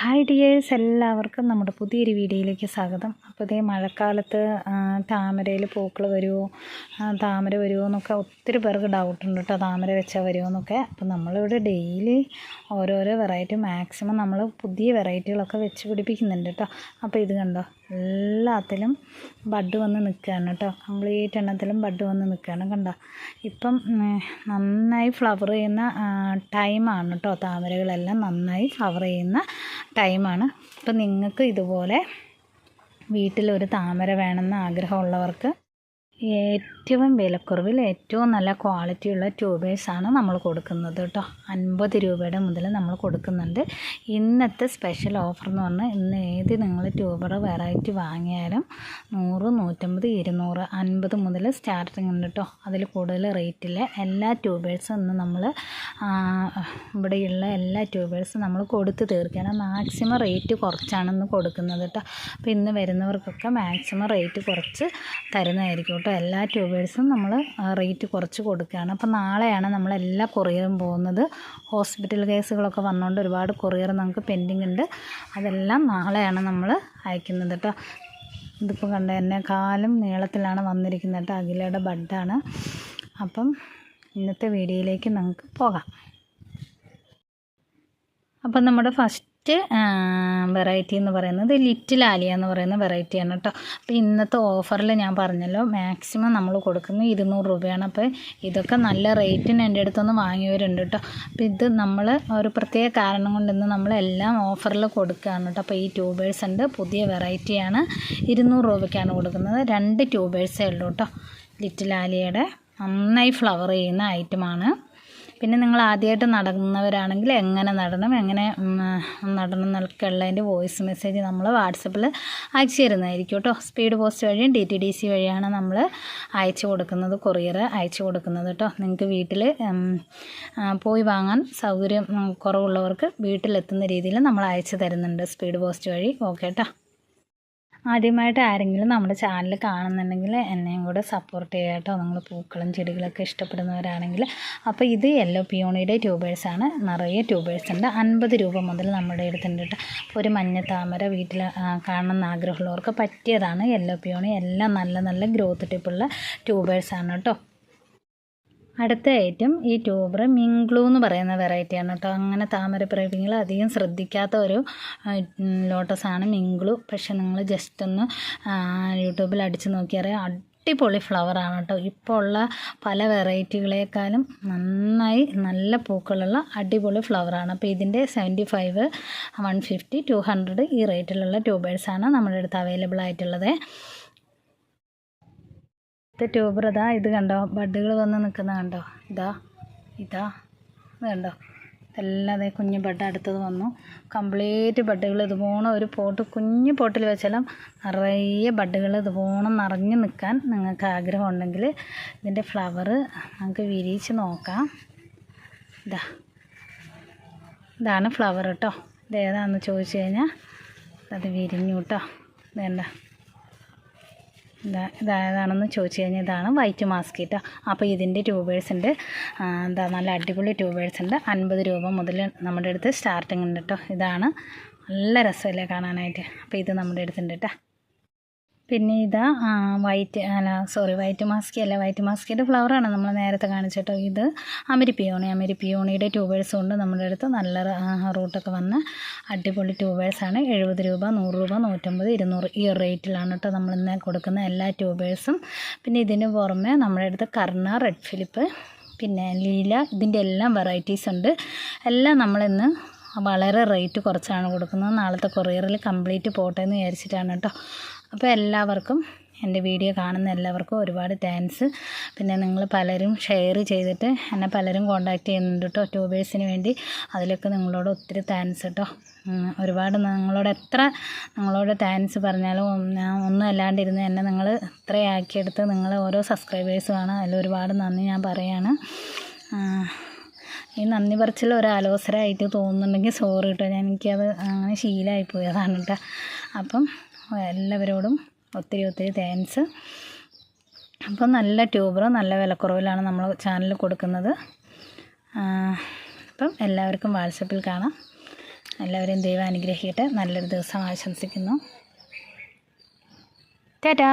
Hi dears എല്ലാവർക്കും നമ്മുടെ പുതിയൊരു വീഡിയോയിലേക്ക് സ്വാഗതം. അപ്പോൾ ഇതേ മഴക്കാലത്ത് താമരയിൽ പൂക്കൾ വരുമോ താമര വരുമോ എന്നൊക്കെ ഒത്തിരി പേർക്ക് ഡൗട്ടുണ്ട് കേട്ടോ താമര വെച്ചാൽ വരുമോ എന്നൊക്കെ. അപ്പോൾ നമ്മളിവിടെ ഡെയിലി ഓരോരോ വെറൈറ്റി മാക്സിമം നമ്മൾ പുതിയ വെറൈറ്റികളൊക്കെ വെച്ച് പിടിപ്പിക്കുന്നുണ്ട് കേട്ടോ അപ്പോൾ ഇത് കണ്ടോ? എല്ലാത്തിലും ബഡ് വന്ന് നിൽക്കുകയാണ് കേട്ടോ. കംപ്ലീറ്റ് എണ്ണത്തിലും ബഡ് വന്ന് നിൽക്കുകയാണ് കണ്ടോ? ഇപ്പം നന്നായി ഫ്ലവർ ചെയ്യുന്ന ടൈമാണ് കേട്ടോ. താമരകളെല്ലാം നന്നായി ഫ്ലവർ ചെയ്യുന്ന ടൈമാണ് ഇപ്പം നിങ്ങൾക്ക് ഇതുപോലെ വീട്ടിലൊരു താമര വേണമെന്ന് ആഗ്രഹമുള്ളവർക്ക് ഏറ്റവും വിലക്കുറവിൽ ഏറ്റവും നല്ല ക്വാളിറ്റിയുള്ള ട്യൂബേഴ്സാണ് നമ്മൾ കൊടുക്കുന്നത് കേട്ടോ. അൻപത് രൂപയുടെ മുതൽ നമ്മൾ കൊടുക്കുന്നുണ്ട്. ഇന്നത്തെ സ്പെഷ്യൽ ഓഫർ എന്ന് പറഞ്ഞാൽ ഇന്ന് ഏത് നിങ്ങൾ ട്യൂബർ വെറൈറ്റി വാങ്ങിയാലും നൂറ് നൂറ്റമ്പത് ഇരുന്നൂറ് അൻപത് മുതൽ സ്റ്റാർട്ടിംഗ് ഉണ്ട് കേട്ടോ. അതിൽ കൂടുതൽ റേറ്റില്ല എല്ലാ ട്യൂബേഴ്സും ഇന്ന് നമ്മൾ ഇവിടെയുള്ള എല്ലാ ട്യൂബേഴ്സും നമ്മൾ കൊടുത്ത് തീർക്കുകയാണ്. മാക്സിമം റേറ്റ് കുറച്ചാണ് ഇന്ന് കൊടുക്കുന്നത് കേട്ടോ. അപ്പോൾ ഇന്ന് വരുന്നവർക്കൊക്കെ മാക്സിമം റേറ്റ് കുറച്ച് തരുന്നതായിരിക്കും കേട്ടോ. എല്ലാ ട്യൂബേഴ്സും നമ്മൾ റേറ്റ് കുറച്ച് കൊടുക്കുകയാണ്. അപ്പോൾ നാളെയാണ് നമ്മളെല്ലാ കൊറിയറും പോകുന്നത്. ഹോസ്പിറ്റൽ കേസുകളൊക്കെ വന്നുകൊണ്ട് ഒരുപാട് കൊറിയർ നമുക്ക് പെൻഡിങ് ഉണ്ട് അതെല്ലാം നാളെയാണ് നമ്മൾ അയക്കുന്നത് കേട്ടോ ഇതിപ്പോൾ കണ്ട എന്നെ കാലം നീളത്തിലാണ് വന്നിരിക്കുന്നത് കേട്ടോ അഖിലയുടെ ബഡാണ്. അപ്പം ഇന്നത്തെ വീഡിയോയിലേക്ക് നമുക്ക് പോകാം. അപ്പം നമ്മുടെ ഫസ്റ്റ് വെറൈറ്റി എന്ന് പറയുന്നത് ലിറ്റിൽ ആലിയ എന്ന് പറയുന്ന വെറൈറ്റിയാണ് കേട്ടോ അപ്പോൾ ഇന്നത്തെ ഓഫറിൽ ഞാൻ പറഞ്ഞല്ലോ മാക്സിമം നമ്മൾ കൊടുക്കുന്നത് ഇരുന്നൂറ് രൂപയാണ്. അപ്പോൾ ഇതൊക്കെ നല്ല റേറ്റിന് എന്റെ അടുത്തൊന്ന് വാങ്ങിയവരുണ്ട് കേട്ടോ അപ്പോൾ ഇത് നമ്മൾ ഒരു പ്രത്യേക കാരണം കൊണ്ട് ഇന്ന് നമ്മളെല്ലാം ഓഫറിൽ കൊടുക്കുകയാണ് കേട്ടോ അപ്പോൾ ഈ ട്യൂബേഴ്സ് ഉണ്ട് പുതിയ വെറൈറ്റിയാണ് ഇരുന്നൂറ് രൂപയ്ക്കാണ് കൊടുക്കുന്നത്. രണ്ട് ട്യൂബേഴ്സേ ഉള്ളൂ കേട്ടോ ലിറ്റിൽ ആലിയയുടെ നന്നായി ഫ്ലവർ ചെയ്യുന്ന ഐറ്റമാണ് പിന്നെ നിങ്ങൾ ആദ്യമായിട്ട് നടന്നവരാണെങ്കിൽ എങ്ങനെ നടണം എങ്ങനെ നടണം എന്നൊക്കെ ഉള്ളതിന്റെ വോയിസ് മെസ്സേജ് നമ്മൾ വാട്സപ്പിൽ അയച്ചു തരുന്നതായിരിക്കും കേട്ടോ. സ്പീഡ് പോസ്റ്റ് വഴിയും ഡി ടി ഡി സി വഴിയാണ് നമ്മൾ അയച്ചു കൊടുക്കുന്നത് കൊറിയർ അയച്ചു കൊടുക്കുന്നത് കേട്ടോ. നിങ്ങൾക്ക് വീട്ടിൽ പോയി വാങ്ങാൻ സൗകര്യം കുറവുള്ളവർക്ക് വീട്ടിലെത്തുന്ന രീതിയിൽ നമ്മൾ അയച്ചു തരുന്നുണ്ട് സ്പീഡ് പോസ്റ്റ് വഴി. ഓക്കെ കേട്ടോ ആദ്യമായിട്ട് ആരെങ്കിലും നമ്മുടെ ചാനൽ കാണുന്നുണ്ടെങ്കിൽ എന്നെയും കൂടെ സപ്പോർട്ട് ചെയ്യുക കേട്ടോ. നിങ്ങൾ പൂക്കളും ചെടികളൊക്കെ ഇഷ്ടപ്പെടുന്നവരാണെങ്കിൽ. അപ്പോൾ ഇത് യെല്ലോ പിയോണിയുടെ ട്യൂബേഴ്സാണ് നിറയെ ട്യൂബേഴ്സ് ഉണ്ട്. അൻപത് രൂപ മുതൽ നമ്മുടെ അടുത്തുണ്ട് കേട്ടോ. ഒരു മഞ്ഞ താമര വീട്ടിൽ കാണണമെന്ന് ആഗ്രഹമുള്ളവർക്ക് പറ്റിയതാണ് യെല്ലോ പിയോണി എല്ലാം നല്ല നല്ല ഗ്രോത്ത് ടിപ്പുള്ള ട്യൂബേഴ്സാണ് കേട്ടോ. അടുത്ത ഐറ്റം ഈ ട്യൂബർ മിങ്ക്ലൂ എന്ന് പറയുന്ന വെറൈറ്റിയാണ് കേട്ടോ. അങ്ങനെ താമര താമരപ്രേമികൾ അധികം ശ്രദ്ധിക്കാത്ത ഒരു ലോട്ടസാണ് മിങ്ക്ലൂ പക്ഷെ നിങ്ങൾ ജസ്റ്റ് ഒന്ന് യൂട്യൂബിൽ അടിച്ച് നോക്കിയാൽ അടിപൊളി ഫ്ലവറാണ് കേട്ടോ. ഇപ്പോൾ ഉള്ള പല വെറൈറ്റികളെക്കാളും നന്നായി നല്ല പൂക്കളുള്ള അടിപൊളി ഫ്ലവറാണ് അപ്പോൾ ഇതിന്റെ seventy five one fifty two hundred ഈ റേറ്റിലുള്ള ട്യൂബേഴ്സാണ് നമ്മുടെ അടുത്ത് അവൈലബിൾ ആയിട്ടുള്ളത്. ഇത് ട്യൂബർ ഇതാ ഇത് കണ്ടോ? ബഡുകൾ വന്ന് നിൽക്കുന്ന കണ്ടോ? ഇതാ ഇതാ ഇത് കണ്ടോ? ഇതെല്ലാം അതേ കുഞ്ഞ് ബഡ് അടുത്തത് വന്നു. കംപ്ലീറ്റ് ബഡുകൾ ഇതുപോണം ഒരു പോട്ട് കുഞ്ഞ് പോട്ടിൽ വെച്ചാലും നിറയെ ബഡുകൾ ഇതുപോണം നിറഞ്ഞ് നിൽക്കാൻ നിങ്ങൾക്ക് ആഗ്രഹം ഉണ്ടെങ്കിൽ ഇതിന്റെ ഫ്ലവർ നമുക്ക് വിരിയിച്ച് നോക്കാം. ഇതാ ഇതാണ് ഫ്ലവർ കേട്ടോ ഇത് ഏതാണെന്ന് ചോദിച്ചു കഴിഞ്ഞാൽ അത് വിരിഞ്ഞു കേട്ടോ ഇതേണ്ട ഇതാ ഇതായതാണെന്ന് ചോദിച്ചു കഴിഞ്ഞാൽ ഇതാണ് വൈറ്റ് മാസ്ക് കേട്ടോ അപ്പോൾ ഇതിന്റെ ട്യൂബേഴ്സ് ഉണ്ട്. എന്താ നല്ല അടിപൊളി ട്യൂബേഴ്സ് ഉണ്ട്. അൻപത് രൂപ മുതൽ നമ്മുടെ അടുത്ത് സ്റ്റാർട്ടിങ് ഉണ്ട് കേട്ടോ ഇതാണ്. നല്ല രസമല്ലേ കാണാനായിട്ട്. അപ്പോൾ ഇത് നമ്മുടെ അടുത്തുണ്ട് കേട്ടോ പിന്നെ ഇതാ വൈറ്റ് അല്ല സോറി വൈറ്റ് മാസ്കി അല്ല വൈറ്റ് മാസ്കിയുടെ ഫ്ലവറാണ് നമ്മൾ നേരത്തെ കാണിച്ചിട്ടോ. ഇത് അമരിപ്പിയോണി. അമരിപ്പിയോണിയുടെ ട്യൂബേഴ്സ് കൊണ്ട് നമ്മുടെ അടുത്ത്. നല്ല റൂട്ടൊക്കെ വന്ന അടിപൊളി ട്യൂബേഴ്സാണ് എഴുപത് രൂപ നൂറ് രൂപ നൂറ്റമ്പത് ഇരുന്നൂറ്. ഈ റേറ്റിലാണ് കേട്ടോ നമ്മളിന്ന് കൊടുക്കുന്ന എല്ലാ ട്യൂബേഴ്സും പിന്നെ ഇതിന് പുറമെ നമ്മുടെ അടുത്ത് കർണ റെഡ് ഫിലിപ്പ് പിന്നെ ലീല ഇതിന്റെ എല്ലാം വെറൈറ്റീസ് ഉണ്ട്. എല്ലാം നമ്മളിന്ന് വളരെ റേറ്റ് കുറച്ചാണ് കൊടുക്കുന്നത്. നാളത്തെ കൊറിയറിൽ കംപ്ലീറ്റ് പോട്ടെ എന്ന് വിചാരിച്ചിട്ടാണ് കേട്ടോ. അപ്പോൾ എല്ലാവർക്കും എന്റെ വീഡിയോ കാണുന്ന എല്ലാവർക്കും ഒരുപാട് താങ്ക്സ്. പിന്നെ നിങ്ങൾ പലരും ഷെയർ ചെയ്തിട്ട് എന്നെ പലരും കോണ്ടാക്ട് ചെയ്യുന്നുണ്ട് കേട്ടോ ട്യൂബേഴ്സിന് വേണ്ടി. അതിലൊക്കെ നിങ്ങളോട് ഒത്തിരി താങ്ക്സ് കേട്ടോ. ഒരുപാട് നിങ്ങളോട് എത്ര നിങ്ങളോട് താങ്ക്സ് പറഞ്ഞാലും ഞാൻ ഒന്നും അല്ലാണ്ടിരുന്ന് എന്നെ നിങ്ങൾ ഇത്രയാക്കിയെടുത്ത് നിങ്ങൾ ഓരോ സബ്സ്ക്രൈബേഴ്സുമാണ് അതിൽ ഒരുപാട് നന്ദി ഞാൻ പറയാണ്. ഈ നന്ദി പറച്ചിൽ ഒരു ആലോചനയായിട്ട് തോന്നുന്നുണ്ടെങ്കിൽ സോറി കേട്ടോ ഞാൻ എനിക്കത് അങ്ങനെ ശീലമായി പോയതാണ് കേട്ടോ അപ്പം എല്ലാവരോടും ഒത്തിരി ഒത്തിരി താങ്ക്സ് അപ്പം നല്ല ട്യൂബറും നല്ല വിലക്കുറവിലാണ് നമ്മൾ ചാനൽ കൊടുക്കുന്നത്. അപ്പം എല്ലാവർക്കും വാട്സപ്പിൽ കാണാം. എല്ലാവരെയും ദൈവം അനുഗ്രഹിക്കട്ടെ. നല്ലൊരു ദിവസം ആശംസിക്കുന്നു. ടാറ്റാ